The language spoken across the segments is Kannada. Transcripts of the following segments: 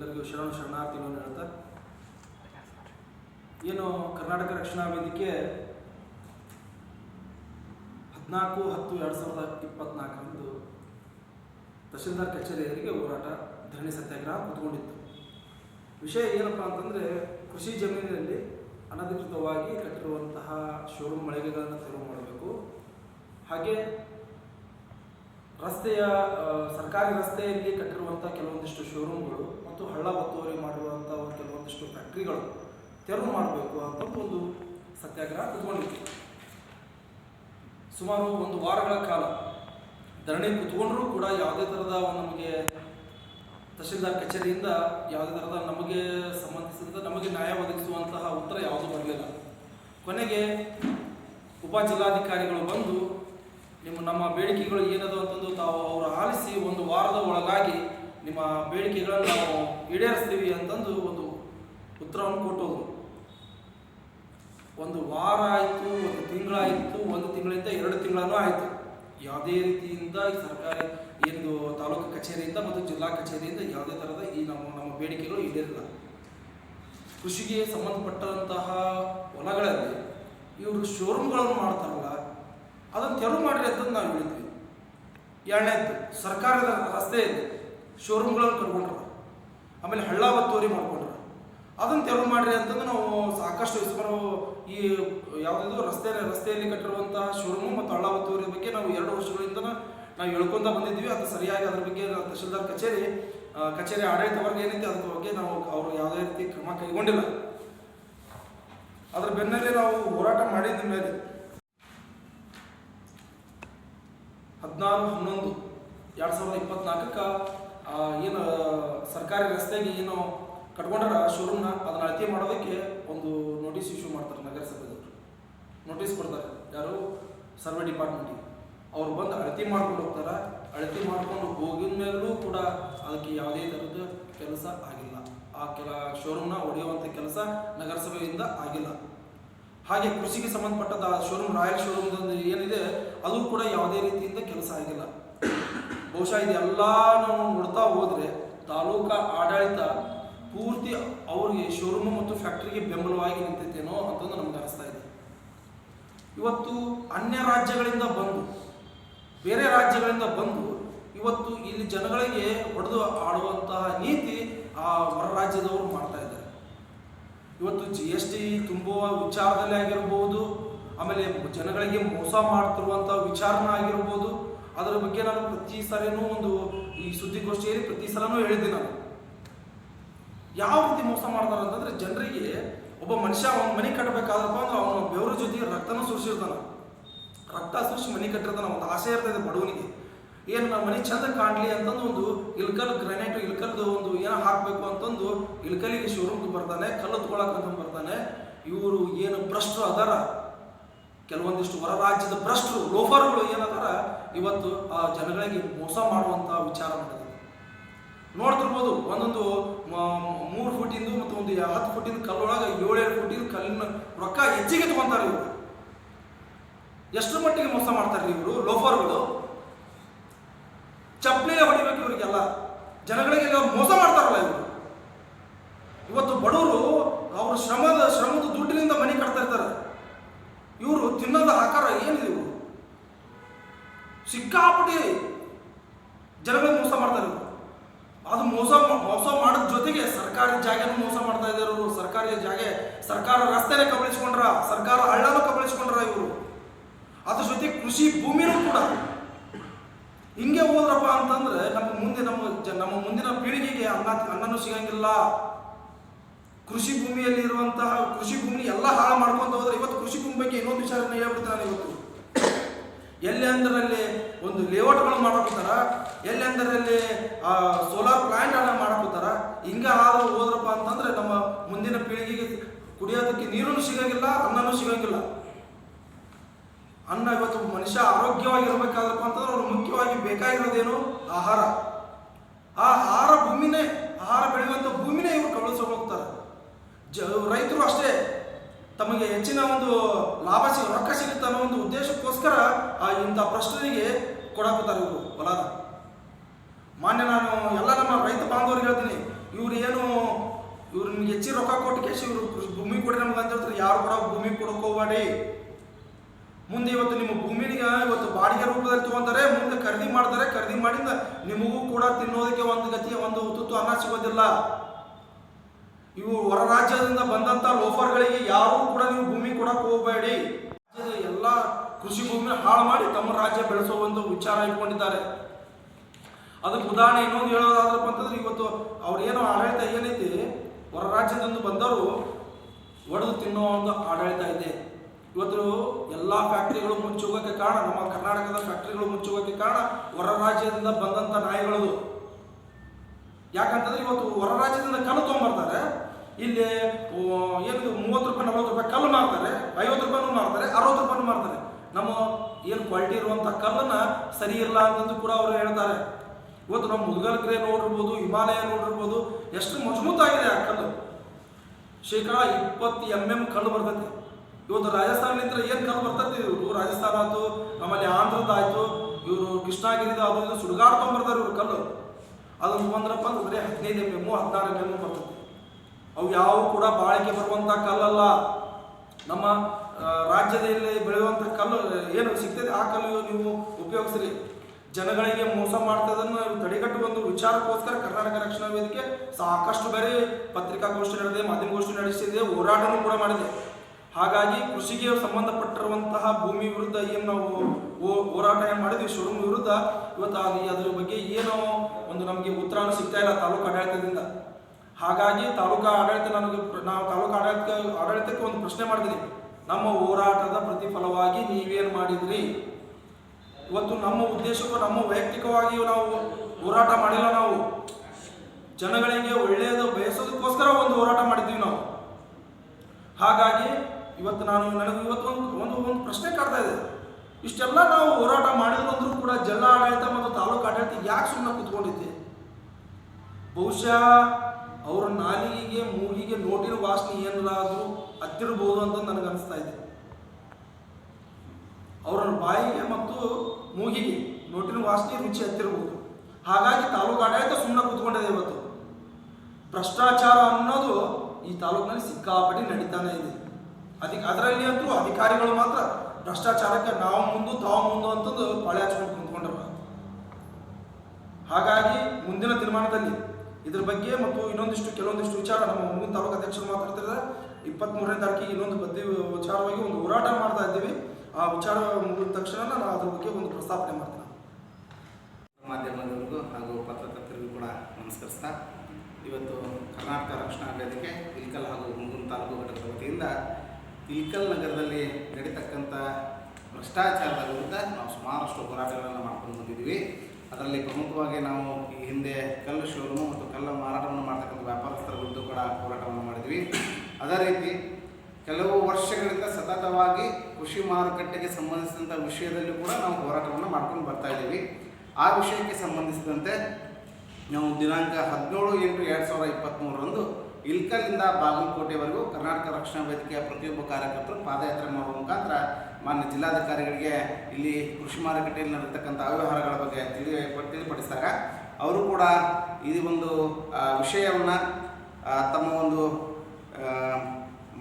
ಎಲ್ಲರಿಗೂ ಶರಣು ಶರಣಾರ್ಥಿಗಳನ್ನು ಹೇಳ್ತಾ. ಏನು ಕರ್ನಾಟಕ ರಕ್ಷಣಾ ವೇದಿಕೆ ಹದಿನಾಲ್ಕು ಹತ್ತು ಎರಡು ಸಾವಿರದ ಇಪ್ಪತ್ನಾಲ್ಕರಂದು ತಹಶೀಲ್ದಾರ್ ಕಚೇರಿ ಹೋರಾಟ ಧರಣಿ ಸತ್ಯಾಗ್ರಹ ಕೂತ್ಕೊಂಡಿತ್ತು ವಿಷಯ ಏನಪ್ಪ ಅಂತಂದರೆ ಕೃಷಿ ಜಮೀನಿನಲ್ಲಿ ಅನಧಿಕೃತವಾಗಿ ಕಟ್ಟಿರುವಂತಹ ಶೋರೂಮ್ ಮಳಿಗೆಗಳನ್ನು ತೆರವು ಮಾಡಬೇಕು. ಹಾಗೆ ರಸ್ತೆಯ ಸರ್ಕಾರಿ ರಸ್ತೆಯಲ್ಲಿ ಕಟ್ಟಿರುವಂಥ ಕೆಲವೊಂದಿಷ್ಟು ಶೋರೂಮ್ಗಳು ಮತ್ತು ಹಳ್ಳ ಒತ್ತುವರಿ ಮಾಡಿರುವಂಥ ಕೆಲವೊಂದಿಷ್ಟು ಫ್ಯಾಕ್ಟ್ರಿಗಳು ತೆರವು ಮಾಡಬೇಕು ಅಂತ ಒಂದು ಸತ್ಯಾಗ್ರಹ ತಗೊಂಡಿತ್ತು ಸುಮಾರು ಒಂದು ವಾರಗಳ ಕಾಲ ಧರಣಿ ಕುತ್ಕೊಂಡ್ರೂ ಕೂಡ ಯಾವುದೇ ಥರದ ನಮಗೆ ತಹಶೀಲ್ದಾರ್ ಕಚೇರಿಯಿಂದ ಯಾವುದೇ ಥರದ ನಮಗೆ ಸಂಬಂಧಿಸಿದ ನಮಗೆ ನ್ಯಾಯ ಒದಗಿಸುವಂತಹ ಉತ್ತರ ಯಾವುದೂ ಬರಲಿಲ್ಲ. ಕೊನೆಗೆ ಉಪ ಜಿಲ್ಲಾಧಿಕಾರಿಗಳು ಬಂದು ನಿಮ್ಮ ನಮ್ಮ ಬೇಡಿಕೆಗಳು ಏನದು ಅಂತಂದು ತಾವು ಅವರು ಆಲಿಸಿ ಒಂದು ವಾರದ ಒಳಗಾಗಿ ನಿಮ್ಮ ಬೇಡಿಕೆಗಳನ್ನು ನಾವು ಈಡೇರಿಸ್ತೀವಿ ಅಂತಂದು ಒಂದು ಉತ್ತರವನ್ನು ಕೊಟ್ಟೋದ್ರು ಒಂದು ವಾರ ಆಯಿತು, ಒಂದು ತಿಂಗಳಾಯಿತು, ಒಂದು ತಿಂಗಳಿಂದ ಎರಡು ತಿಂಗಳೂ ಆಯಿತು. ಯಾವುದೇ ರೀತಿಯಿಂದ ಈ ಸರ್ಕಾರಿ ಏನು ತಾಲೂಕು ಕಚೇರಿಯಿಂದ ಮತ್ತು ಜಿಲ್ಲಾ ಕಚೇರಿಯಿಂದ ಯಾವುದೇ ಥರದ ಈ ನಮ್ಮ ನಮ್ಮ ಬೇಡಿಕೆಗಳು ಈಡೇರಿಲ್ಲ. ಕೃಷಿಗೆ ಸಂಬಂಧಪಟ್ಟಂತಹ ಹೊಲಗಳಲ್ಲಿ ಇವರು ಶೋರೂಮ್ಗಳನ್ನು ಮಾಡ್ತಾರಲ್ಲ, ಅದನ್ನು ತೆರವು ಮಾಡಿರಿ ಅಂತಂದು ನಾವು ಹೇಳಿದ್ವಿ. ಎರಡನೇದ್ದು, ಸರ್ಕಾರದ ರಸ್ತೆಯಲ್ಲಿ ಶೋರೂಮ್ಗಳನ್ನು ಕಟ್ಕೊಂಡ್ರ ಆಮೇಲೆ ಹಳ್ಳ ಒತ್ತುವರಿ ಮಾಡ್ಕೊಂಡ್ರ. ಅದನ್ನು ತೆರವು ಮಾಡಿರಿ ಅಂತಂದು ನಾವು ಸಾಕಷ್ಟು ಸುಮಾರು ಈ ಯಾವುದಾದ್ರು ರಸ್ತೆ, ರಸ್ತೆಯಲ್ಲಿ ಕಟ್ಟಿರುವಂತಹ ಶೋರೂಮು ಮತ್ತು ಹಳ್ಳ ಒತ್ತುವರಿ ಬಗ್ಗೆ ನಾವು ಎರಡು ವರ್ಷಗಳಿಂದ ನಾವು ಹೇಳ್ಕೊಂತ ಬಂದಿದ್ವಿ. ಅದು ಸರಿಯಾಗಿ ಅದ್ರ ಬಗ್ಗೆ ತಹಶೀಲ್ದಾರ್ ಕಚೇರಿ ಕಚೇರಿ ಆಡಳಿತ ವರ್ಗ ಏನೈತಿ ಅದ್ರ ಬಗ್ಗೆ ನಾವು ಅವರು ಯಾವುದೇ ರೀತಿ ಕ್ರಮ ಕೈಗೊಂಡಿಲ್ಲ. ಅದ್ರ ಬೆನ್ನಲ್ಲೇ ನಾವು ಹೋರಾಟ ಮಾಡಿದ ಮೇಲೆ ಹದಿನಾರು, ಹನ್ನೊಂದು, ಎರಡು ಸಾವಿರದ ಇಪ್ಪತ್ನಾಲ್ಕಕ್ಕೆ ಏನು, ಸರ್ಕಾರಿ ರಸ್ತೆಗೆ ಏನು ಕಟ್ಕೊಂಡಾರ ಶೋರೂಮ್ನ ಅದನ್ನ ಅಳತೆ ಮಾಡೋದಕ್ಕೆ ಒಂದು ನೋಟಿಸ್ ಇಶ್ಯೂ ಮಾಡ್ತಾರೆ ನಗರಸಭೆದವರು ನೋಟಿಸ್ ಕೊಡ್ತಾರೆ. ಯಾರು? ಸರ್ವೆ ಡಿಪಾರ್ಟ್ಮೆಂಟಿಗೆ ಅವ್ರು ಬಂದು ಅಳತೆ ಮಾಡ್ಕೊಂಡು ಹೋಗ್ತಾರೆ. ಅಳತೆ ಮಾಡ್ಕೊಂಡು ಹೋಗಿದ ಮೇಲೂ ಕೂಡ ಅದಕ್ಕೆ ಯಾವುದೇ ಥರದ ಕೆಲಸ ಆಗಿಲ್ಲ. ಆ ಕೆಲ ಶೋರೂಮ್ನ ಹೊಡೆಯುವಂಥ ಕೆಲಸ ನಗರಸಭೆಯಿಂದ ಆಗಿಲ್ಲ. ಹಾಗೆ ಕೃಷಿಗೆ ಸಂಬಂಧಪಟ್ಟದ ಶೋರೂಮ್ ರಾಯಲ್ ಶೋರೂಮ್ ಏನಿದೆ, ಅದು ಕೂಡ ಯಾವುದೇ ರೀತಿಯಿಂದ ಕೆಲಸ ಆಗಿಲ್ಲ. ಬಹುಶಃ ಇದೆಲ್ಲ ನಾವು ನೋಡ್ತಾ ಹೋದರೆ ತಾಲೂಕಾ ಆಡಳಿತ ಪೂರ್ತಿ ಅವ್ರಿಗೆ ಶೋರೂಮ್ ಮತ್ತು ಫ್ಯಾಕ್ಟ್ರಿಗೆ ಬೆಂಬಲವಾಗಿ ನಿಂತೈತೇನೋ ಅಂತಂದು ನಮ್ಗೆ ಅನಿಸ್ತಾ ಇದೆ. ಇವತ್ತು ಅನ್ಯ ರಾಜ್ಯಗಳಿಂದ ಬಂದು, ಬೇರೆ ರಾಜ್ಯಗಳಿಂದ ಬಂದು ಇವತ್ತು ಇಲ್ಲಿ ಜನಗಳಿಗೆ ಹೊಡೆದು ಆಡುವಂತಹ ನೀತಿ ಆ ಹೊರ ರಾಜ್ಯದವರು ಮಾಡ್ತಾ ಇದ್ದಾರೆ. ಇವತ್ತು ಜಿ ಎಸ್ ಟಿ ತುಂಬುವ ವಿಚಾರದಲ್ಲಿ ಆಗಿರ್ಬೋದು, ಆಮೇಲೆ ಜನಗಳಿಗೆ ಮೋಸ ಮಾಡ್ತಿರುವಂಥ ವಿಚಾರನ ಆಗಿರ್ಬೋದು ಅದರ ಬಗ್ಗೆ ನಾನು ಪ್ರತಿ ಸಲನೂ ಒಂದು ಈ ಸುದ್ದಿಗೋಷ್ಠಿಯಲ್ಲಿ ಪ್ರತಿ ಸಲನೂ ಹೇಳಿದ್ದೆ ನಾನು. ಯಾವ ರೀತಿ ಮೋಸ ಮಾಡ್ತಾರೆ ಅಂತಂದ್ರೆ ಜನರಿಗೆ ಒಬ್ಬ ಮನುಷ್ಯ ಒಂದು ಮನೆ ಕಟ್ಟಬೇಕಾದ್ರಪ್ಪ ಅಂದ್ರೆ ಅವನ ಬೆವರ ಜೊತೆಗೆ ರಕ್ತನೂ ಸುರಿಸಿರ್ತಾನ. ರಕ್ತ ಸುರಿಸಿ ಮನೆ ಕಟ್ಟಿರ್ತಾನ, ಒಂದು ಆಸೆ ಇರ್ತದೆ ಬಡವನಿಗೆ. ಏನು ನಮ್ಮ ಮನೆ ಚಂದ ಕಾಣಲಿ ಅಂತಂದು ಒಂದು ಇಲ್ಕಲ್ ಗ್ರಾನೈಟ್ ಇಲ್ಕಲ್ದು ಒಂದು ಏನೋ ಹಾಕಬೇಕು ಅಂತಂದು ಇಲ್ಕಲಿಗೆ ಶೋರೂಮ್ಗೆ ಬರ್ತಾನೆ, ಕಲ್ಲು ಅಂತ ಬರ್ತಾನೆ. ಇವರು ಏನು ಭ್ರಷ್ಟರು ಅದಾರ? ಕೆಲವೊಂದಿಷ್ಟು ಹೊರ ರಾಜ್ಯದ ಭ್ರಷ್ಟರು, ಲೋಫರ್ಗಳು ಏನದಾರ ಇವತ್ತು ಆ ಜನಗಳಿಗೆ ಮೋಸ ಮಾಡುವಂತ ವಿಚಾರ ಮಾಡಿದ್ರು ನೋಡ್ತಿರ್ಬೋದು, ಒಂದೊಂದು ಮೂರು ಫುಟಿಂದು ಮತ್ತು ಒಂದು ಹತ್ತು ಫುಟಿನ ಕಲ್ಲೊಳಗೆ ಏಳೇಳು ಫುಟಿನ ಕಲ್ಲಿನ ರೊಕ್ಕ ಹೆಚ್ಚಿಗೆ ತಗೊಂತಾರೆ ಇವರು. ಎಷ್ಟು ಮಟ್ಟಿಗೆ ಮೋಸ ಮಾಡ್ತಾರೆ ಇವರು, ಲೋಫರ್ಗಳು? ಚಪ್ಪಲಿಗೆ ಹೊಡಿಬೇಕು ಇವರಿಗೆಲ್ಲ. ಜನಗಳಿಗೆಲ್ಲ ಮೋಸ ಮಾಡ್ತಾರಲ್ಲ ಇವರು. ಇವತ್ತು ಬಡವರು ಅವರು ಶ್ರಮದ ಶ್ರಮದ ದುಡ್ಡಿನಿಂದ ಮನೆ ಕಟ್ತಾ ಇರ್ತಾರೆ. ಇವರು ತಿನ್ನೋದ ಆಕಾರ ಏನಿದೆ ಇವರು? ಸಿಕ್ಕಾಪಟ್ಟಿ ಜನಗಳಿಗೆ ಮೋಸ ಮಾಡ್ತಾರೆ ಅದು ಮೋಸ ಮೋಸ ಮಾಡೋದ್ ಜೊತೆಗೆ ಸರ್ಕಾರಿ ಜಾಗನೂ ಮೋಸ ಮಾಡ್ತಾ ಇದ್ದಾರೆ ಇವರು. ಸರ್ಕಾರಿ ಜಾಗೆ ಸರ್ಕಾರ ರಸ್ತೆನೇ ಕಬಳಿಸ್ಕೊಂಡ್ರ, ಸರ್ಕಾರ ಹಳ್ಳನೂ ಕಬಳಿಸ್ಕೊಂಡ್ರ ಇವರು. ಅದ್ರ ಜೊತೆ ಕೃಷಿ ಭೂಮಿನೂ ಕೂಡ. ಹಿಂಗೆ ಹೋದ್ರಪ್ಪ ಅಂತಂದ್ರೆ ನಮ್ಮ ಮುಂದೆ ನಮ್ಮ ನಮ್ಮ ಮುಂದಿನ ಪೀಳಿಗೆಗೆ ಅನ್ನ, ಅನ್ನನೂ ಸಿಗಂಗಿಲ್ಲ. ಕೃಷಿ ಭೂಮಿಯಲ್ಲಿ ಇರುವಂತಹ ಕೃಷಿ ಭೂಮಿ ಎಲ್ಲ ಹಾಳು ಮಾಡ್ಕೊಂತ ಹೋದ್ರೆ ಇವತ್ತು ಭೂಮಿ ಬಗ್ಗೆ ಇನ್ನೊಂದು ವಿಚಾರ ಹೇಳ್ಬಿಡ್ತಾರೆ ಇವತ್ತು. ಎಲ್ಲಿ ಅಂದರಲ್ಲಿ ಒಂದು ಲೇಔಟ್ಗಳನ್ನು ಮಾಡಕೊತಾರ, ಎಲ್ಲಿ ಅಂದರಲ್ಲಿ ಸೋಲಾರ್ ಪ್ಲಾಂಟ್ ಅನ್ನ ಮಾಡಕತ್ತಾರ ಹಿಂಗ ಆದ್ರೆ ಹೋದ್ರಪ್ಪ ಅಂತಂದ್ರೆ ನಮ್ಮ ಮುಂದಿನ ಪೀಳಿಗೆಗೆ ಕುಡಿಯೋದಕ್ಕೆ ನೀರು ಸಿಗಂಗಿಲ್ಲ, ಅನ್ನನೂ ಸಿಗಂಗಿಲ್ಲ. ಅನ್ನ ಇವತ್ತು ಮನುಷ್ಯ ಆರೋಗ್ಯವಾಗಿರ್ಬೇಕಾದ್ರಪ್ಪ ಅಂತಂದ್ರೆ ಅವ್ರು ಮುಖ್ಯವಾಗಿ ಬೇಕಾಗಿರೋದೇನು ಆಹಾರ. ಆ ಆಹಾರ ಭೂಮಿನೇ, ಆಹಾರ ಬೆಳೆಯುವಂಥ ಭೂಮಿನೇ ಇವರು ಕಳಿಸ್ಕೊಂಡು ಹೋಗ್ತಾರೆ. ಜ, ರೈತರು ಅಷ್ಟೇ. ತಮಗೆ ಹೆಚ್ಚಿನ ಒಂದು ಲಾಭ ಸಿಗ, ರೊಕ್ಕ ಸಿಗುತ್ತೆ ಅನ್ನೋ ಒಂದು ಉದ್ದೇಶಕ್ಕೋಸ್ಕರ ಆ ಇಂಥ ಪ್ರಶ್ನೆಗೆ ಕೊಡಾಕುತ್ತಾರೆ ಇವರು ಹೊಲದ ಮಾನ್ಯ ನಾನು ಎಲ್ಲ ನಮ್ಮ ರೈತ ಬಾಂಧವರಿಗೆ ಹೇಳ್ತೀನಿ, ಇವ್ರು ಏನು, ಇವ್ರು ನಿಮ್ಗೆ ಹೆಚ್ಚಿನ ರೊಕ್ಕ ಕೊಟ್ಟು ಇವರು ಭೂಮಿ ಕೊಡಿ ನಮ್ಗೆ ಅಂತ ಹೇಳ್ತಾರೆ, ಯಾರು ಕೂಡ ಭೂಮಿ ಕೊಡಕ್ಕೆ ಹೋಗಬೇಡಿ. ಮುಂದೆ ಇವತ್ತು ನಿಮ್ಮ ಭೂಮಿನಿಗೆ ಇವತ್ತು ಬಾಡಿಗೆ ರೂಪದಲ್ಲಿ ತಗೊಂತಾರೆ ಮುಂದೆ ಖರೀದಿ ಮಾಡ್ತಾರೆ, ಖರೀದಿ ಮಾಡಿದ ನಿಮಗೂ ಕೂಡ ತಿನ್ನೋದಕ್ಕೆ ಒಂದು ಗತಿಯ ಒಂದು ತುತ್ತು ಅನ್ನ ಸಿಗೋದಿಲ್ಲ. ಇವು ಹೊರ ರಾಜ್ಯದಿಂದ ಬಂದಂತ ಲೋಫ ಹೋಗಬೇಡಿ ರಾಜ್ಯದ ಎಲ್ಲ ಕೃಷಿ ಭೂಮಿ ಹಾಳು ಮಾಡಿ ತಮ್ಮ ರಾಜ್ಯ ಬೆಳೆಸೋ ಒಂದು ವಿಚಾರ ಇಟ್ಕೊಂಡಿದ್ದಾರೆ. ಅದಕ್ಕೆ ಉದಾಹರಣೆ ಇನ್ನೊಂದು ಹೇಳೋದಾದ್ರಪ್ಪ ಅಂತಂದ್ರೆ ಇವತ್ತು ಅವ್ರೇನೋ ಆಡಳಿತ ಏನೈತಿ, ಹೊರ ರಾಜ್ಯದಿಂದ ಬಂದವರು ಒಡೆದು ತಿನ್ನೋ ಒಂದು ಆಡಳಿತ ಇದೆ ಇವತ್ತು ಎಲ್ಲ ಫ್ಯಾಕ್ಟ್ರಿಗಳು ಮುಚ್ಚೋಗೋಕ್ಕೆ ಕಾರಣ, ನಮ್ಮ ಕರ್ನಾಟಕದ ಫ್ಯಾಕ್ಟ್ರಿಗಳು ಮುಚ್ಚೋಗೋಕ್ಕೆ ಕಾರಣ ಹೊರ ರಾಜ್ಯದಿಂದ ಬಂದಂಥ ನಾಯಿಗಳದು ಯಾಕಂತಂದ್ರೆ ಇವತ್ತು ಹೊರ ರಾಜ್ಯದಿಂದ ಕಲ್ಲು ತೊಗೊಂಬರ್ತಾರೆ. ಇಲ್ಲಿ ಏನು ಮೂವತ್ತು ನಮ್ಮ ಏನು ಕ್ವಾಲಿಟಿ ಇರುವಂಥ ಕಲ್ಲನ್ನ ಸರಿ ಇಲ್ಲ ಅಂತಂದು ಕೂಡ ಅವರು ಹೇಳ್ತಾರೆ. ಇವತ್ತು ನಮ್ಮ ಮುದ್ಗಲ್ಗಿರೆ ನೋಡಿರ್ಬೋದು, ಹಿಮಾಲಯ ನೋಡಿರ್ಬೋದು, ಎಷ್ಟು ಮಜಬೂತಾಗಿದೆ ಆ ಕಲ್ಲು. ಶೇಕಡ ಇಪ್ಪತ್ತು ಎಂ ಎಂ ಕಲ್ಲು ಬರ್ತೈತಿ. ಇವತ್ತು ರಾಜಸ್ಥಾನದಿಂದ ಏನು ಕಲ್ಲು ಬರ್ತೈತಿ? ಇವರು ರಾಜಸ್ಥಾನ ಆಯ್ತು, ಆಮೇಲೆ ಆಂಧ್ರದ ಆಯ್ತು, ಇವರು ಕೃಷ್ಣಗಿರಿದ ಅದು ಇದು ಸುಡುಗಾಡ್ಕೊಂಡ್ ಬರ್ತಾರೆ ಇವ್ರು ಕಲ್ಲು. ಅದೊಂದು ಬಂದ್ರಪ್ಪ ಅಂದ್ರೆ ಹದಿನೈದು ಎಂ ಎಮ್ಮು ಹದಿನಾರು ಎಂ ಎಂ ಬರ್ತೈತಿ. ಅವು ಯಾವ ಕೂಡ ಬಾಳಿಕೆ ಬರುವಂಥ ಕಲ್ಲಲ್ಲ. ನಮ್ಮ ರಾಜ್ಯದಲ್ಲಿ ಬೆಳೆಯುವಂಥ ಕಲ್ಲು, ಏನು ಸಿಗ್ತದೆ ಆ ಕಲ್ಲು ನೀವು ಉಪಯೋಗಿಸ್ರಿ. ಜನಗಳಿಗೆ ಮೋಸ ಮಾಡ್ತದನ್ನು ತಡೆಗಟ್ಟುವ ಒಂದು ವಿಚಾರಕ್ಕೋಸ್ಕರ ಕರ್ನಾಟಕ ರಕ್ಷಣಾ ವೇದಿಕೆ ಸಾಕಷ್ಟು ಬಾರಿ ಪತ್ರಿಕಾಗೋಷ್ಠಿ ನಡೆದಿದೆ, ಮಾಧ್ಯಮಗೋಷ್ಠಿ ನಡೆಸಿದೆ, ಹೋರಾಟನೂ ಕೂಡ ಮಾಡಿದೆ. ಹಾಗಾಗಿ ಕೃಷಿಗೆ ಸಂಬಂಧಪಟ್ಟಿರುವಂತಹ ಭೂಮಿ ವಿರುದ್ಧ ಏನು ನಾವು ಹೋರಾಟ ಏನು ಮಾಡಿದ್ವಿ, ಶೋರೂಮ್ ವಿರುದ್ಧ, ಇವತ್ತು ಅದ್ರ ಬಗ್ಗೆ ಏನೋ ಒಂದು ನಮಗೆ ಉತ್ತರ ಸಿಗ್ತಾ ಇಲ್ಲ ತಾಲೂಕು ಆಡಳಿತದಿಂದ. ಹಾಗಾಗಿ ತಾಲೂಕಾ ಆಡಳಿತ ನನಗೆ ನಾವು ತಾಲೂಕು ಆಡಳಿತ ಆಡಳಿತಕ್ಕೆ ಒಂದು ಪ್ರಶ್ನೆ ಮಾಡಿದ್ರಿ ನಮ್ಮ ಹೋರಾಟದ ಪ್ರತಿಫಲವಾಗಿ ನೀವೇನು ಮಾಡಿದ್ರಿ? ಇವತ್ತು ನಮ್ಮ ಉದ್ದೇಶಕ್ಕೂ, ನಮ್ಮ ವೈಯಕ್ತಿಕವಾಗಿಯೂ ನಾವು ಹೋರಾಟ ಮಾಡಿಲ್ಲ ನಾವು. ಜನಗಳಿಗೆ ಒಳ್ಳೆಯದು ಬಯಸೋದಕ್ಕೋಸ್ಕರ ಒಂದು ಹೋರಾಟ ಮಾಡಿದ್ವಿ ನಾವು. ಹಾಗಾಗಿ ಇವತ್ತು ನಾನು ನನಗೆ ಇವತ್ತು ಒಂದು ಒಂದು ಒಂದು ಪ್ರಶ್ನೆ ಕಾಡ್ತಾ ಇದೆ. ಇಷ್ಟೆಲ್ಲ ನಾವು ಹೋರಾಟ ಮಾಡಿದ್ರು ಕೂಡ ಜಿಲ್ಲಾ ಆಡಳಿತ ಮತ್ತು ತಾಲೂಕು ಆಡಳಿತ ಯಾಕೆ ಸುಮ್ಮನೆ ಕುತ್ಕೊಂಡಿದ್ದೆ? ಬಹುಶಃ ಅವ್ರ ನಾಲಿಗೆಗೆ, ಮೂಗಿಗೆ ನೋಟಿನ ವಾಸನೆ ಏನಾದರೂ ಹತ್ತಿರಬಹುದು ಅಂತ ನನಗೆ ಅನಿಸ್ತಾ ಇದೆ. ಅವರ ಬಾಯಿಗೆ ಮತ್ತು ಮೂಗಿಗೆ ನೋಟಿನ ವಾಸನೆ ರುಚಿ ಹತ್ತಿರಬಹುದು ಹಾಗಾಗಿ ತಾಲೂಕು ಆಡಳಿತ ಸುಮ್ಮನೆ ಕೂತ್ಕೊಂಡಿದೆ ಇವತ್ತು. ಭ್ರಷ್ಟಾಚಾರ ಅನ್ನೋದು ಈ ತಾಲೂಕಿನಲ್ಲಿ ಸಿಕ್ಕಾಪಟ್ಟಿ ನಡೀತಾನೆ ಇದೆ. ಅದಕ್ಕೆ ಅದರಲ್ಲಿ ಅಂತೂ ಅಧಿಕಾರಿಗಳು ಮಾತ್ರ ಭ್ರಷ್ಟಾಚಾರಕ್ಕೆ ನಾವು ಮುಂದು, ತಾವು ಮುಂದು ಅಂತಂದು ಪಾಳೆ ಹಚ್ಕೊಂಡು ಕುಂತ್ಕೊಂಡ್ರ. ಹಾಗಾಗಿ ಮುಂದಿನ ತೀರ್ಮಾನದಲ್ಲಿ ಇದ್ರ ಬಗ್ಗೆ ಮತ್ತು ಇನ್ನೊಂದಿಷ್ಟು ಕೆಲವೊಂದಿಷ್ಟು ವಿಚಾರ ನಮ್ಮ ಮುಂದಿನ ತಾಲೂಕು ಅಧ್ಯಕ್ಷರು ಮಾತಾಡ್ತಿದ್ದಾರೆ ಇಪ್ಪತ್ತ್ಮೂರನೇ ತಾರೀಕಿಗೆ ಇನ್ನೊಂದು ಬದ್ದಿ ವಿಚಾರವಾಗಿ ಒಂದು ಹೋರಾಟ ಮಾಡ್ತಾ ಇದ್ದೀವಿ. ಆ ವಿಚಾರ ಮುಗಿದ ತಕ್ಷಣ ನಾನು ಅದ್ರ ಬಗ್ಗೆ ಒಂದು ಪ್ರಸ್ತಾಪನೆ ಮಾಡ್ತೀನಿ. ಮಾಧ್ಯಮದವರಿಗೂ ಹಾಗೂ ಪತ್ರಕರ್ತರಿಗೂ ಕೂಡ ನಮಸ್ಕರಿಸ್ತಾ, ಇವತ್ತು ಕರ್ನಾಟಕ ರಕ್ಷಣಾ ವೇದಿಕೆ ಇಲ್ಕಲ್ ಹಾಗೂ ಮುಂಗುನ್ ತಾಲೂಕು ಘಟಕದ ವತಿಯಿಂದ ಇಲ್ಕಲ್ ನಗರದಲ್ಲಿ ನಡೀತಕ್ಕಂಥ ಭ್ರಷ್ಟಾಚಾರದ ವಿರುದ್ಧ ನಾವು ಸುಮಾರಷ್ಟು ಹೋರಾಟಗಳನ್ನು ಮಾಡ್ಕೊಂಡು ಬಂದಿದ್ದೀವಿ. ಅದರಲ್ಲಿ ಪ್ರಮುಖವಾಗಿ ನಾವು ಈ ಹಿಂದೆ ಕಲ್ಲು ಶೋರೂಮು ಮತ್ತು ಕಲ್ಲು ಮಾರಾಟವನ್ನು ಮಾಡ್ತಕ್ಕಂಥ ವ್ಯಾಪಾರಸ್ಥರ ವಿರುದ್ಧ ಕೂಡ ಹೋರಾಟವನ್ನು ಮಾಡಿದ್ವಿ. ಅದೇ ರೀತಿ ಕೆಲವು ವರ್ಷಗಳಿಂದ ಸತತವಾಗಿ ಕೃಷಿ ಮಾರುಕಟ್ಟೆಗೆ ಸಂಬಂಧಿಸಿದಂಥ ವಿಷಯದಲ್ಲಿ ಕೂಡ ನಾವು ಹೋರಾಟವನ್ನು ಮಾಡ್ಕೊಂಡು ಬರ್ತಾ ಇದ್ದೀವಿ. ಆ ವಿಷಯಕ್ಕೆ ಸಂಬಂಧಿಸಿದಂತೆ ನಾವು ದಿನಾಂಕ ಹದಿನೇಳು ಎಂಟು ಎರಡು ಸಾವಿರದ ಇಪ್ಪತ್ತ್ಮೂರರಂದು ಇಲ್ಕಲ್ಲಿಂದ ಬಾಗಲಕೋಟೆವರೆಗೂ ಕರ್ನಾಟಕ ರಕ್ಷಣಾ ವೇದಿಕೆಯ ಪ್ರತಿಯೊಬ್ಬ ಕಾರ್ಯಕರ್ತರು ಪಾದಯಾತ್ರೆ ಮಾಡುವ ಮುಖಾಂತರ ಮಾನ್ಯ ಜಿಲ್ಲಾಧಿಕಾರಿಗಳಿಗೆ ಇಲ್ಲಿ ಕೃಷಿ ಮಾರುಕಟ್ಟೆಯಲ್ಲಿ ನಡೆತಕ್ಕಂಥ ಅವ್ಯವಹಾರಗಳ ಬಗ್ಗೆ ತಿಳಿ ತಿಳಿಪಡಿಸಿದಾಗ, ಅವರು ಕೂಡ ಈ ಒಂದು ವಿಷಯವನ್ನು ತಮ್ಮ ಒಂದು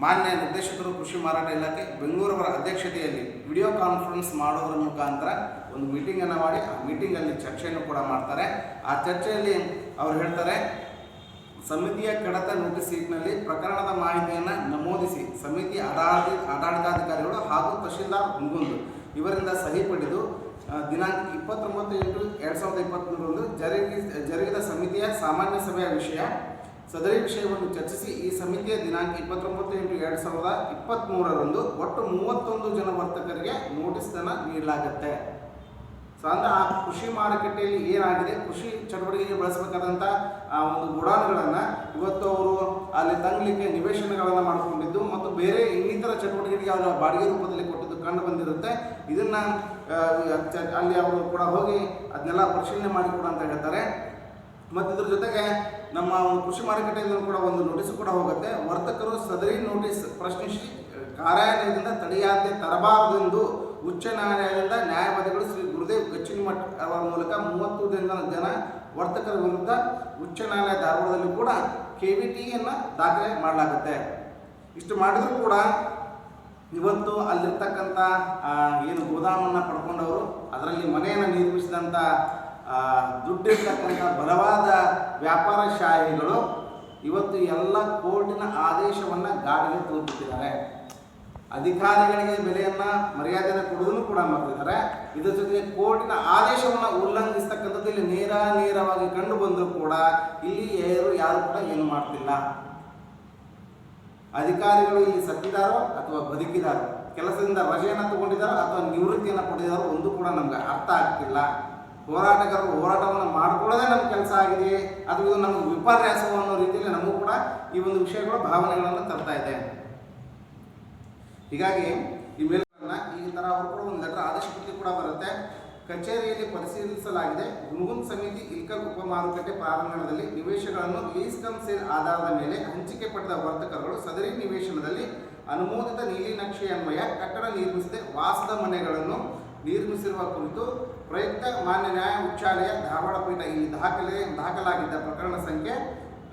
ಮಾನ್ಯ ನಿರ್ದೇಶಕರು ಕೃಷಿ ಮಾರಾಟ ಇಲಾಖೆ ಬೆಂಗಳೂರವರ ಅಧ್ಯಕ್ಷತೆಯಲ್ಲಿ ವಿಡಿಯೋ ಕಾನ್ಫರೆನ್ಸ್ ಮಾಡೋದ್ರ ಮುಖಾಂತರ ಒಂದು ಮೀಟಿಂಗನ್ನು ಮಾಡಿ, ಆ ಮೀಟಿಂಗಲ್ಲಿ ಚರ್ಚೆಯನ್ನು ಕೂಡ ಮಾಡ್ತಾರೆ. ಆ ಚರ್ಚೆಯಲ್ಲಿ ಅವ್ರು ಹೇಳ್ತಾರೆ ಸಮಿತಿಯ ಕಡತ ನೋಟಿಸ್ ಸೀಟ್ನಲ್ಲಿ ಪ್ರಕರಣದ ಮಾಹಿತಿಯನ್ನು ನಮೂದಿಸಿ ಸಮಿತಿ ಆಡಾಳಿ ಆಡಳಿತಾಧಿಕಾರಿಗಳು ಹಾಗೂ ತಹಶೀಲ್ದಾರ್ ಹುಂಗೊಂದು ಇವರಿಂದ ಸಹಿ ಪಡೆದು ದಿನಾಂಕ ಇಪ್ಪತ್ತೊಂಬತ್ತು ಎಂಟು ಎರಡು ಸಾವಿರದ ಇಪ್ಪತ್ತ್ಮೂರರಂದು ಜರುಗಿ, ಜರುಗಿದ ಸಮಿತಿಯ ಸಾಮಾನ್ಯ ಸಭೆಯ ವಿಷಯ, ಸದರಿ ವಿಷಯವನ್ನು ಚರ್ಚಿಸಿ ಈ ಸಮಿತಿಯ ದಿನಾಂಕ ಇಪ್ಪತ್ತೊಂಬತ್ತು ಎಂಟು ಎರಡು ಸಾವಿರದ ಇಪ್ಪತ್ತ್ಮೂರರಂದು ಒಟ್ಟು ಮೂವತ್ತೊಂದು ಜನ ವರ್ತಕರಿಗೆ ನೋಟಿಸನ್ನು ನೀಡಲಾಗುತ್ತೆ. ಸೊ ಅಂದ್ರೆ ಆ ಕೃಷಿ ಮಾರುಕಟ್ಟೆಯಲ್ಲಿ ಏನಾಗಿದೆ? ಕೃಷಿ ಚಟುವಟಿಕೆಗೆ ಬಳಸಬೇಕಾದಂಥ ಆ, ಒಂದು ಗುಡಾನ್ಗಳನ್ನು ಇವತ್ತು ಅವರು ಅಲ್ಲಿ ತಂಗ್ಲಿಕ್ಕೆ ನಿವೇಶನಗಳನ್ನು ಮಾಡಿಕೊಂಡಿದ್ದು ಮತ್ತು ಬೇರೆ ಇನ್ನಿತರ ಚಟುವಟಿಕೆಗಳಿಗೆ ಅವರ ಬಾಡಿಗೆ ರೂಪದಲ್ಲಿ ಕೊಟ್ಟಿದ್ದು ಕಂಡು ಬಂದಿರುತ್ತೆ. ಇದನ್ನ ಅಲ್ಲಿ ಅವರು ಕೂಡ ಹೋಗಿ ಅದನ್ನೆಲ್ಲ ಪರಿಶೀಲನೆ ಮಾಡಿ ಕೂಡ ಅಂತ ಹೇಳ್ತಾರೆ. ಮತ್ತು ಇದ್ರ ಜೊತೆಗೆ ನಮ್ಮ ಕೃಷಿ ಮಾರುಕಟ್ಟೆಯಿಂದ ಕೂಡ ಒಂದು ನೋಟಿಸ್ ಕೂಡ ಹೋಗುತ್ತೆ. ವರ್ತಕರು ಸದರಿ ನೋಟಿಸ್ ಪ್ರಶ್ನಿಸಿ ಕಾರ್ಯಾಲಯದಿಂದ ತಡೆಯಾಜ್ಞೆ ತರಬಾರದೆಂದು ಉಚ್ಚ ನ್ಯಾಯಾಲಯದ ನ್ಯಾಯವಾದಿಗಳು ಶ್ರೀ ಗುರುದೇವ್ ಗಚ್ಚಿನಮಠ್ ಅವರ ಮೂಲಕ ಮೂವತ್ತು ಜನ ವರ್ತಕರ ವಿರುದ್ಧ ಉಚ್ಚ ನ್ಯಾಯಾಲಯ ಧಾರವಾಡದಲ್ಲಿ ಕೂಡ ಕೆ ವಿ ಟಿಯನ್ನು ದಾಖಲೆ ಮಾಡಲಾಗುತ್ತೆ. ಇಷ್ಟು ಮಾಡಿದರೂ ಕೂಡ ಇವತ್ತು ಅಲ್ಲಿರ್ತಕ್ಕಂಥ ಏನು ಗೋದಾಮನ್ನು ಪಡ್ಕೊಂಡವರು ಅದರಲ್ಲಿ ಮನೆಯನ್ನು ನಿರ್ಮಿಸಿದಂಥ ದುಡ್ಡಿರ್ತಕ್ಕಂಥ ಬಲವಾದ ವ್ಯಾಪಾರ ಶಾಹಿಗಳು ಇವತ್ತು ಎಲ್ಲ ಕೋರ್ಟಿನ ಆದೇಶವನ್ನು ಗಾಡಿಗೆ ತೂಗುತ್ತಿದ್ದಾರೆ ಅಧಿಕಾರಿಗಳಿಗೆ ಬೆಲೆಯನ್ನ, ಮರ್ಯಾದೆಯನ್ನು ಕೊಡುವುದನ್ನು ಕೂಡ ಮಾಡ್ತಿದ್ದಾರೆ. ಇದರ ಜೊತೆಗೆ ಕೋರ್ಟಿನ ಆದೇಶವನ್ನು ಉಲ್ಲಂಘಿಸ್ತಕ್ಕಂಥದ್ದು ಇಲ್ಲಿ ನೇರ ನೇರವಾಗಿ ಕಂಡು ಬಂದರೂ ಕೂಡ ಇಲ್ಲಿ ಯಾರು ಯಾರು ಕೂಡ ಏನು ಮಾಡ್ತಿಲ್ಲ. ಅಧಿಕಾರಿಗಳು ಇಲ್ಲಿ ಸತ್ತಿದಾರೋ ಅಥವಾ ಬದುಕಿದಾರೋ, ಕೆಲಸದಿಂದ ರಜೆಯನ್ನು ತಗೊಂಡಿದ್ದಾರೋ ಅಥವಾ ನಿವೃತ್ತಿಯನ್ನು ಪಡೆದಿದಾರೋ ಒಂದು ಕೂಡ ನಮ್ಗೆ ಅರ್ಥ ಆಗ್ತಿಲ್ಲ. ಹೋರಾಟಗಾರರು ಹೋರಾಟವನ್ನು ಮಾಡಿಕೊಳ್ಳೋದೇ ನಮ್ಮ ಕೆಲಸ ಆಗಿದೆ. ಅದು ನಮಗೆ ವಿಪರ್ಯಾಸವು ಅನ್ನೋ ರೀತಿಯಲ್ಲಿ ನಮಗೂ ಕೂಡ ಈ ಒಂದು ವಿಷಯಗಳು ಭಾವನೆಗಳನ್ನು ತರ್ತಾ ಇದೆ. ಹೀಗಾಗಿ ಈ ಮೇಲ್ಗಳನ್ನ ಈ ತರ ಅವರು ಕೂಡ ಒಂದು ಲೆಟರ್ ಆದೇಶ ಪತ್ರ ಕೂಡ ಬರುತ್ತೆ. ಕಚೇರಿಯಲ್ಲಿ ಪರಿಶೀಲಿಸಲಾಗಿದೆ. ಗುಣಗುನ್ ಸಮಿತಿ ಇಲ್ಕಲ್ ಉಪ ಮಾರುಕಟ್ಟೆ ಪ್ರಾಂಗಣದಲ್ಲಿ ನಿವೇಶಗಳನ್ನು ಲೀಸ್ ಕಮ್ ಸೇಲ್ ಆಧಾರದ ಮೇಲೆ ಹಂಚಿಕೆ ಪಡೆದ ವರ್ತಕರುಗಳು ಸದರಿ ನಿವೇಶನದಲ್ಲಿ ಅನುಮೋದಿತ ನೀಲಿ ನಕ್ಷೆಯನ್ವಯ ಕಟ್ಟಡ ನಿರ್ಮಿಸದೆ, ವಾಸದ ಮನೆಗಳನ್ನು ನಿರ್ಮಿಸಿರುವ ಕುರಿತು ಪ್ರಯುಕ್ತ ಮಾನ್ಯ ನ್ಯಾಯ ಉಚ್ಚಾಲಯ ಧಾರವಾಡ ಪೀಠ ಇಲ್ಲಿ ದಾಖಲೆ ದಾಖಲಾಗಿದ್ದ ಪ್ರಕರಣ ಸಂಖ್ಯೆ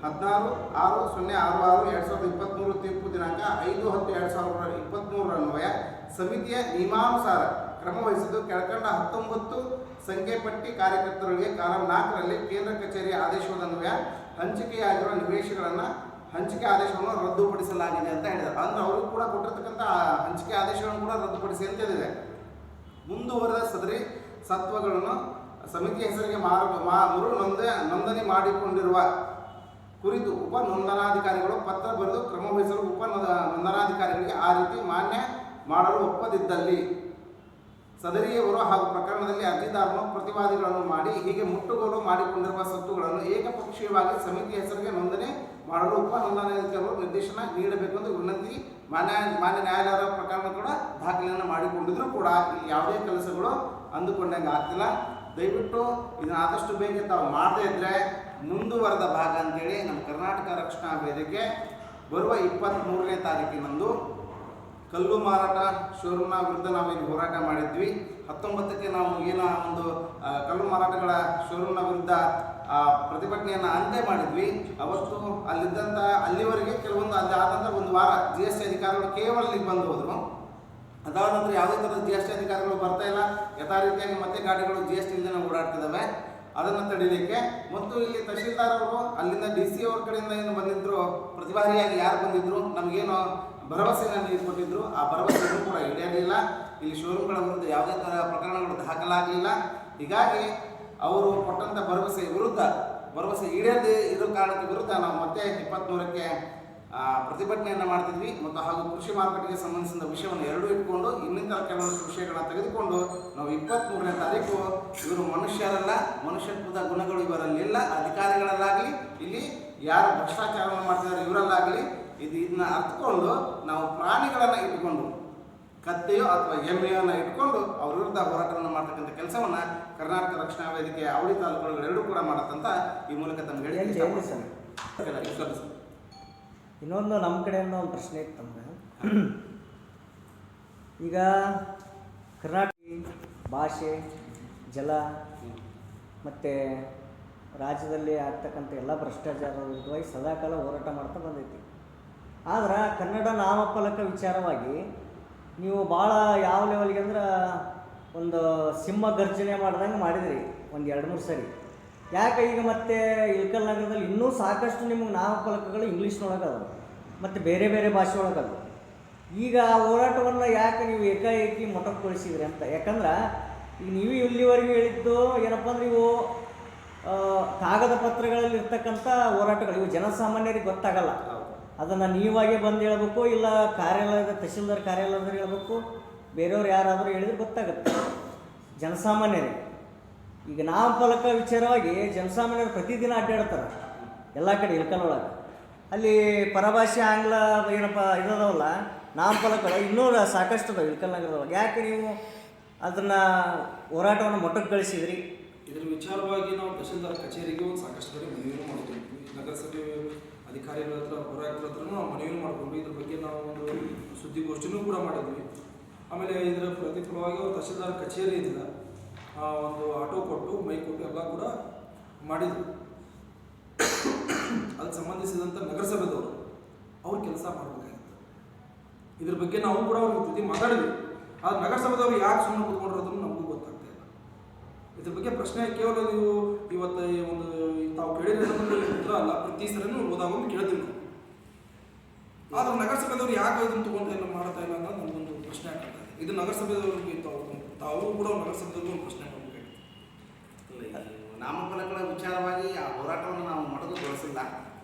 ಹದಿನಾರು, ಆರು, ಸೊನ್ನೆ, ಆರು ಆರು, ಎರಡು ಸಾವಿರದ ಇಪ್ಪತ್ತ್ಮೂರು ತೀರ್ಪು ದಿನಾಂಕ ಐದು ಹತ್ತು ಎರಡು ಸಾವಿರದ ಇಪ್ಪತ್ತ್ಮೂರರ ಅನ್ವಯ. ಸಮಿತಿಯ ನಿಯಮಾನುಸಾರ ಕ್ರಮ ವಹಿಸಿದ್ದು ಕೆಳಕಂಡ ಹತ್ತೊಂಬತ್ತು ಸಂಖ್ಯೆ ಪಟ್ಟಿ ಕಾರ್ಯಕರ್ತರಿಗೆ ಕಾಲಂ ನಾಲ್ಕರಲ್ಲಿ ಕೇಂದ್ರ ಕಚೇರಿಯ ಆದೇಶದ ಅನ್ವಯ, ಹಂಚಿಕೆಯಾಗಿರುವ ನಿವೇಶಗಳನ್ನು ಹಂಚಿಕೆ ಆದೇಶವನ್ನು ರದ್ದುಪಡಿಸಲಾಗಿದೆ ಅಂತ ಹೇಳಿದ್ದಾರೆ. ಅಂದ್ರೆ ಅವರು ಕೂಡ ಕೊಟ್ಟಿರ್ತಕ್ಕಂಥ ಹಂಚಿಕೆ ಆದೇಶವನ್ನು ಕೂಡ ರದ್ದುಪಡಿಸಿ ಅಂತ ಹೇಳಿದೆ ಮುಂದುವರೆದ ಸದರಿ ಸತ್ವಗಳನ್ನು ಸಮಿತಿ ಹೆಸರಿಗೆ ಮಾರು ಮರು ನೊಂದ ನೋಂದಣಿ ಮಾಡಿಕೊಂಡಿರುವ ಕುರಿತು ಉಪ ನೋಂದಣಾಧಿಕಾರಿಗಳು ಪತ್ರ ಬರೆದು ಕ್ರಮ ವಹಿಸಲು ಉಪ ನೋಂದ- ನೋಂದಣಾಧಿಕಾರಿಗಳಿಗೆ ಆ ರೀತಿ ಮಾನ್ಯ ಮಾಡಲು ಒಪ್ಪದಿದ್ದಲ್ಲಿ ಸದರಿಯವರು ಹಾಗೂ ಪ್ರಕರಣದಲ್ಲಿ ಅರ್ಜಿದಾರನು ಪ್ರತಿವಾದಿಗಳನ್ನು ಮಾಡಿ ಹೀಗೆ ಮುಟ್ಟುಗೋಲು ಮಾಡಿಕೊಂಡಿರುವ ಸ್ವತ್ತುಗಳನ್ನು ಏಕಪಕ್ಷೀಯವಾಗಿ ಸಮಿತಿ ಹೆಸರಿಗೆ ನೋಂದಣಿ ಮಾಡಲು ಉಪ ನೋಂದಣಾಧಿಕಾರಿಗಳು ನಿರ್ದೇಶನ ನೀಡಬೇಕೆಂದು ವಿನಂತಿ. ಮಾನ್ಯ ಮಾನ್ಯ ನ್ಯಾಯಾಲಯದ ಪ್ರಕರಣ ಕೂಡ ದಾಖಲೆಯನ್ನು ಮಾಡಿಕೊಂಡಿದ್ರು ಕೂಡ ಯಾವುದೇ ಕೆಲಸಗಳು ಅಂದುಕೊಂಡಂಗೆ ಆಗ್ತಿಲ್ಲ. ದಯವಿಟ್ಟು ಇದನ್ನ ಆದಷ್ಟು ಬೇಗ ತಾವು ಮಾಡದೇ ಇದ್ರೆ ಮುಂದುವರೆದ ಭಾಗ ಅಂತೇಳಿ ನಮ್ಮ ಕರ್ನಾಟಕ ರಕ್ಷಣಾ ವೇದಿಕೆ ಬರುವ ಇಪ್ಪತ್ತ್ಮೂರನೇ ತಾರೀಕಿನಂದು ಕಲ್ಲು ಮಾರಾಟ, ಶೋರೂಮ್ನ ವಿರುದ್ಧ ನಾವೇನು ಹೋರಾಟ ಮಾಡಿದ್ವಿ. ಹತ್ತೊಂಬತ್ತಕ್ಕೆ ನಾವು ಏನು ಒಂದು ಕಲ್ಲು ಮಾರಾಟಗಳ ಶೋರೂಮ್ನ ವಿರುದ್ಧ ಪ್ರತಿಭಟನೆಯನ್ನು ಅಂತ್ಯ ಮಾಡಿದ್ವಿ. ಅವತ್ತು ಅಲ್ಲಿದ್ದಂಥ ಅಲ್ಲಿವರೆಗೆ ಕೆಲವೊಂದು ಅಲ್ಲಿ ಆದಂಥ ಒಂದು ವಾರ ಜಿ ಎಸ್ ಟಿ ಅಧಿಕಾರಿಗಳು ಕೇವಲ ಇಲ್ಲಿ ಬಂದು ಹೋದರು. ಅದಾದ ನಂತರ ಯಾವುದೇ ಥರದ ಜಿ ಎಸ್ ಟಿ ಅಧಿಕಾರಿಗಳು ಬರ್ತಾ ಇಲ್ಲ. ಯಥಾ ರೀತಿಯಾಗಿ ಮತ್ತೆ ಗಾಡಿಗಳು ಜಿ ಎಸ್ ಟಿ ಇಲ್ಲದೆ ಓಡಾಡ್ತಿದ್ದಾವೆ. ಅದನ್ನು ತಡಿಲಿಕ್ಕೆ ಮತ್ತು ಇಲ್ಲಿ ತಹಶೀಲ್ದಾರ್ ಅವರು ಅಲ್ಲಿಂದ ಡಿ ಸಿ ಅವ್ರ ಕಡೆಯಿಂದ ಏನು ಬಂದಿದ್ರು, ಪ್ರತಿಭಾರಿಯಾಗಿ ಯಾರು ಬಂದಿದ್ರು, ನಮಗೇನು ಭರವಸೆಯನ್ನು ನೀಡಿ ಕೊಟ್ಟಿದ್ರು, ಆ ಭರವಸೆಯನ್ನು ಕೂಡ ಈಡೇರಲಿಲ್ಲ. ಇಲ್ಲಿ ಶೋರೂಮ್ಗಳ ಮುಂದೆ ಯಾವುದೇ ಥರ ಪ್ರಕರಣಗಳು ದಾಖಲಾಗಲಿಲ್ಲ. ಹೀಗಾಗಿ ಅವರು ಕೊಟ್ಟಂಥ ಭರವಸೆ ವಿರುದ್ಧ, ಭರವಸೆ ಈಡೇರದೇ ಇರೋ ಕಾರಣಕ್ಕೆ ವಿರುದ್ಧ ನಾವು ಮತ್ತೆ ಇಪ್ಪತ್ತ್ಮೂರಕ್ಕೆ ಪ್ರತಿಭಟನೆಯನ್ನು ಮಾಡ್ತಿದ್ವಿ ಮತ್ತು ಹಾಗೂ ಕೃಷಿ ಮಾರುಕಟ್ಟೆಗೆ ಸಂಬಂಧಿಸಿದ ವಿಷಯವನ್ನು ಎರಡೂ ಇಟ್ಕೊಂಡು ಇನ್ನಿತರ ಕೆಲವೊಂದು ವಿಷಯಗಳನ್ನು ತೆಗೆದುಕೊಂಡು ನಾವು ಇಪ್ಪತ್ತ್ಮೂರನೇ ತಾರೀಕು ಇವರು ಮನುಷ್ಯರಲ್ಲ ಮನುಷ್ಯತ್ವದ ಗುಣಗಳು ಇವರಲ್ಲಿಲ್ಲ ಅಧಿಕಾರಿಗಳಲ್ಲಾಗಲಿ ಇಲ್ಲಿ ಯಾರು ಭ್ರಷ್ಟಾಚಾರವನ್ನು ಮಾಡ್ತಿದ್ದಾರೆ ಇವರಲ್ಲಾಗಲಿ ಇದು ಇದನ್ನ ಅರ್ಥಕೊಂಡು ನಾವು ಪ್ರಾಣಿಗಳನ್ನು ಇಟ್ಕೊಂಡು ಕತ್ತೆಯೋ ಅಥವಾ ಎಮ್ಮೆಯನ್ನು ಇಟ್ಕೊಂಡು ಅವ್ರ ವಿರುದ್ಧ ಹೋರಾಟವನ್ನು ಮಾಡ್ತಕ್ಕಂಥ ಕೆಲಸವನ್ನು ಕರ್ನಾಟಕ ರಕ್ಷಣಾ ವೇದಿಕೆಯ ಅವಳಿ ತಾಲೂಕುಗಳು ಎರಡೂ ಕೂಡ ಮಾಡತ್ತಂತ ಈ ಮೂಲಕ ತಮ್ಗೆ ಹೇಳಿ ಏನ್ ಜಯಂತಿ ಸರ್? ಇಷ್ಟಪಡ್ತೀನಿ. ಇನ್ನೊಂದು ನಮ್ಮ ಕಡೆಯಿಂದ ಒಂದು ಪ್ರಶ್ನೆ ಇತ್ತು ನಮ್ಗೆ ಈಗ ಕರ್ನಾಟಕ ಭಾಷೆ, ಜಲ, ಮತ್ತು ರಾಜ್ಯದಲ್ಲಿ ಆಗ್ತಕ್ಕಂಥ ಎಲ್ಲ ಭ್ರಷ್ಟಾಚಾರದ ವಿರುದ್ಧವಾಗಿ ಸದಾಕಾಲ ಹೋರಾಟ ಮಾಡ್ತಾ ಬಂದೈತಿ. ಆದ್ರೆ ಕನ್ನಡ ನಾಮಫಲಕ ವಿಚಾರವಾಗಿ ನೀವು ಭಾಳ ಯಾವ ಲೆವೆಲ್ಗೆ ಅಂದ್ರೆ ಒಂದು ಸಿಂಹ ಗರ್ಜನೆ ಮಾಡ್ದಂಗೆ ಮಾಡಿದ್ರಿ ಒಂದು ಎರಡು ಮೂರು ಸರಿ. ಯಾಕೆ ಈಗ ಮತ್ತೆ ಇಳಕಲ್ ನಗರದಲ್ಲಿ ಇನ್ನೂ ಸಾಕಷ್ಟು ನಿಮಗೆ ನಾಮಫಲಕಗಳು ಇಂಗ್ಲೀಷ್ನೊಳಗೆ ಅದಾವೆ. ಮತ್ತು ಬೇರೆ ಬೇರೆ ಭಾಷೆ ಒಳಗೆ ಅದಾವೆ. ಈಗ ಆ ಹೋರಾಟವನ್ನು ಯಾಕೆ ನೀವು ಏಕಾಏಕಿ ಮೊಟಕುಗೊಳಿಸಿದ್ರಿ ಅಂತ? ಯಾಕಂದ್ರೆ ಈಗ ನೀವು ಇಲ್ಲಿವರೆಗೂ ಹೇಳಿದ್ದು ಏನಪ್ಪ ಅಂದ್ರೆ ಇವು ಕಾಗದ ಪತ್ರಗಳಲ್ಲಿ ಇರ್ತಕ್ಕಂಥ ಹೋರಾಟಗಳು. ಇವು ಜನಸಾಮಾನ್ಯರಿಗೆ ಗೊತ್ತಾಗಲ್ಲ. ಅದನ್ನು ನೀವಾಗೇ ಬಂದು ಹೇಳಬೇಕು, ಇಲ್ಲ ಕಾರ್ಯಾಲಯದ ತಹಶೀಲ್ದಾರ್ ಕಾರ್ಯಾಲಯದವ್ರು ಹೇಳಬೇಕು. ಬೇರೆಯವ್ರು ಯಾರಾದರೂ ಹೇಳಿದ್ರೆ ಗೊತ್ತಾಗುತ್ತೆ. ಜನಸಾಮಾನ್ಯರಿಗೆ. ಈಗ ನಾಮಫಲಕ ವಿಚಾರವಾಗಿ ಜನಸಾಮಾನ್ಯರು ಪ್ರತಿದಿನ ಅಡ್ಡಾಡ್ತಾರೆ, ಎಲ್ಲ ಕಡೆ ಇಳ್ಕಲ್ಲೊಳಗೆ ಅಲ್ಲಿ ಪರಭಾಷೆ, ಆಂಗ್ಲ ಏನಪ್ಪ ಇದಾವಲ್ಲ ಫಲಕ ಇನ್ನೂ ಸಾಕಷ್ಟು ಅದಾವೆ ಇಳ್ಕಲ್ ನಗರದೊಳಗೆ. ಯಾಕೆ ನೀವು ಅದನ್ನು ಹೋರಾಟವನ್ನು ಕಳಿಸಿದ್ರಿ? ಇದರ ವಿಚಾರವಾಗಿ ನಾವು ತಹಶೀಲ್ದಾರ್ ಕಚೇರಿಗೆ ಒಂದು ಸಾಕಷ್ಟು ಕಡೆ ಮನವಿಯನ್ನು ಮಾಡ್ತೀವಿ ನಗರಸಭೆ ಅಧಿಕಾರಿಗಳ ಹತ್ರ ಹೋರಾಟರ ಹತ್ರ ನಾವು ಮನವಿಯನ್ನು ಮಾಡ್ಕೊಂಡ್ವಿ. ಇದ್ರ ಬಗ್ಗೆ ನಾವು ಒಂದು ಸುದ್ದಿಗೋಷ್ಠಿನೂ ಕೂಡ ಮಾಡಿದ್ವಿ. ಆಮೇಲೆ ಇದರ ಪ್ರತಿಫಲವಾಗಿ ತಹಶೀಲ್ದಾರ್ ಕಚೇರಿಯಿಂದ ಒಂದು ಆಟೋ ಕೊಟ್ಟು ಮೈ ಕೊಟ್ಟು ಎಲ್ಲ ಕೂಡ ಮಾಡಿದರು. ಅದಕ್ಕೆ ಸಂಬಂಧಿಸಿದಂಥ ನಗರಸಭೆದವರು ಅವ್ರು ಕೆಲಸ ಮಾಡಬೇಕಾಗಿತ್ತು. ಇದ್ರ ಬಗ್ಗೆ ನಾವು ಕೂಡ ಅವ್ರ ಜೊತೆ ಮಾತಾಡಿದ್ವಿ. ಆದ್ರೆ ನಗರಸಭೆದವರು ಯಾಕೆ ಸುಮ್ಮನೆ ಕೂತ್ಕೊಂಡಿರೋದನ್ನು ನಮಗೂ ಗೊತ್ತಾಗ್ತಾ ಇಲ್ಲ. ಇದ್ರ ಬಗ್ಗೆ ಪ್ರಶ್ನೆ ಕೇವಲ ನೀವು ಇವತ್ತು ಈ ಒಂದು ತಾವು ಕೇಳಿದ್ರೆ ಅಲ್ಲ ಪ್ರತಿ ಸರಿನೂ ಹೋದಾಗ ಕೇಳ್ತೀವಿ ನಾವು ಆದ್ರೆ ನಗರಸಭೆದವರು ಯಾಕೆ ಇದನ್ನು ತಗೊಂಡು ಏನು ಮಾಡ್ತಾ ಇಲ್ಲ ಅನ್ನೋದು ನಮಗೊಂದು ಪ್ರಶ್ನೆ ಆಗ್ತದೆ ಇದು. ನಗರಸಭೆದವ್ರಿಗೆ ತಾವು ತಾವು ಕೂಡ ನಗರಸಭೆದವ್ರಿಗೆ ಒಂದು ಪ್ರಶ್ನೆ ಇಲ್ಲ, ನಾಮಫಲಕಗಳ ವಿಚಾರವಾಗಿ ಆ ಹೋರಾಟವನ್ನು ನಾವು ಮೊಟಕುಗೊಳಿಸಿಲ್ಲ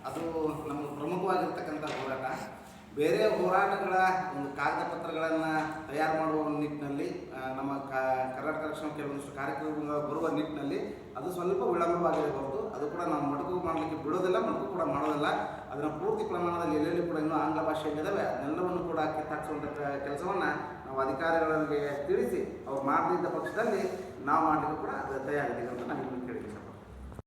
ಅದು ನಮಗೆ ಪ್ರಮುಖವಾಗಿರ್ತಕ್ಕಂಥ ಹೋರಾಟ. ಬೇರೆ ಹೋರಾಟಗಳ ಒಂದು ಕಾಗದ ಪತ್ರಗಳನ್ನು ತಯಾರು ಮಾಡುವ ನಿಟ್ಟಿನಲ್ಲಿ ನಮ್ಮ ಕರ್ನಾಟಕ ರಕ್ಷಣಾ ಕೆಲವೊಂದಿಷ್ಟು ಕಾರ್ಯಕ್ರಮಗಳು ಬರುವ ನಿಟ್ಟಿನಲ್ಲಿ ಅದು ಸ್ವಲ್ಪ ವಿಳಂಬವಾಗಿರಬಹುದು. ಅದು ಕೂಡ ನಾವು ಮಡಕು ಮಾಡಲಿಕ್ಕೆ ಬಿಡೋದಿಲ್ಲ, ಮಡಕು ಕೂಡ ಮಾಡೋದಿಲ್ಲ. ಅದನ್ನು ಪೂರ್ತಿ ಪ್ರಮಾಣದಲ್ಲಿ ಎಲ್ಲೆಲ್ಲಿ ಕೂಡ ಇನ್ನೂ ಆಂಗ್ಲ ಭಾಷೆಯಲ್ಲಿದ್ದಾವೆ. ಅದನ್ನೆಲ್ಲವನ್ನು ಕೂಡ ಕಿತ್ತಾಕ್ಸುವಂಥ ಕೆಲಸವನ್ನು ನಾವು ಅಧಿಕಾರಿಗಳಿಗೆ ತಿಳಿಸಿ, ಅವ್ರು ಮಾಡದಿದ್ದ ಪಕ್ಷದಲ್ಲಿ ನಾವು ಮಾಡಲಿಕ್ಕೆ ಕೂಡ ಅದು ತಯಾರಿದ್ದೀವಿ ಅಂತ